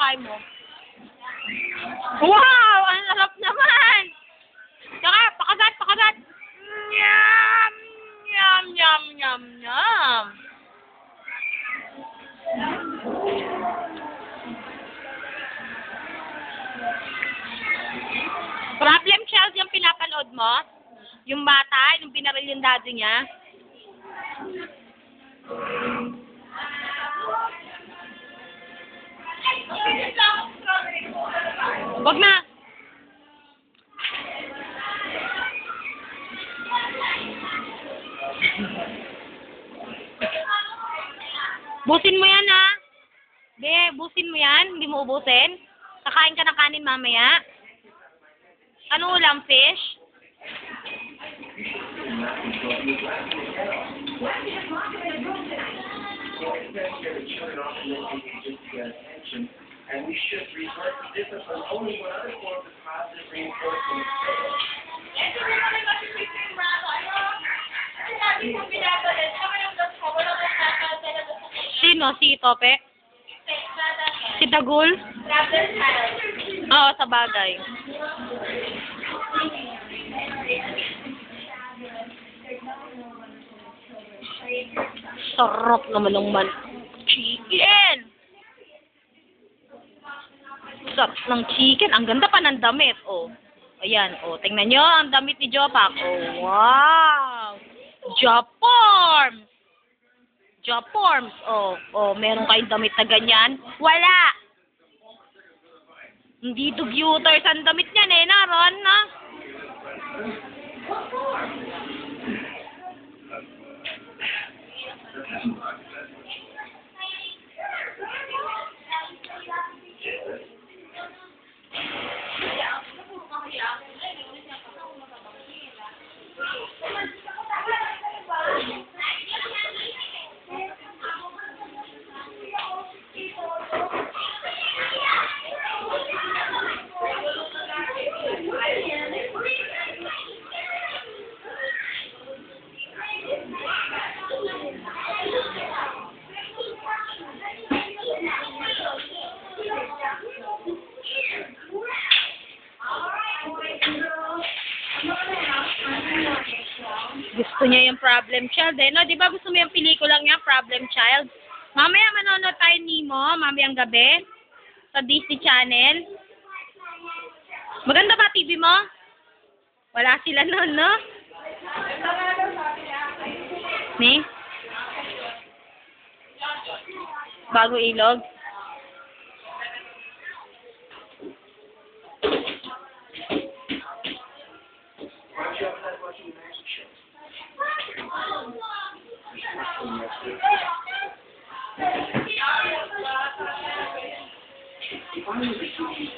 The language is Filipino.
kain mo. Wow! Ang sarap naman! Saka, pakasat, pakasat! Yum! Yum, yum, yum, yum! Problem child yung pinapanood mo? Yung bata, yung pinaril yung daddy niya? Wag na! Busin mo yan, ha? Be, busin mo yan. Hindi mo ubusin. Kakain ka ng kanin mamaya. Ano ulam, fish? And we should resort to discipline only when other forms of positive reinforcement fail. Sino? Si Tope? Si Dagul? Oo, sa bagay. Sarap naman ng man. Chicken! Sarap ng chicken. Ang ganda pa ng damit. Oh. Ayan. Oh, tingnan nyo ang damit ni Jopak. Oh, wow! Japorms! Japorms. Oh, oh, meron kayong damit na ganyan? Wala! Hindi dugyuters ang damit niyan eh, naron, Thank you. Gusto niya yung Problem Child eh. No, di ba gusto mo yung pelikulang niya, Problem Child? Mamaya manonood tayo ni mo, mamayang gabi, sa Disney Channel. Maganda ba TV mo? Wala sila noon, no? Ni? Bago ilog? Aynı bir şey.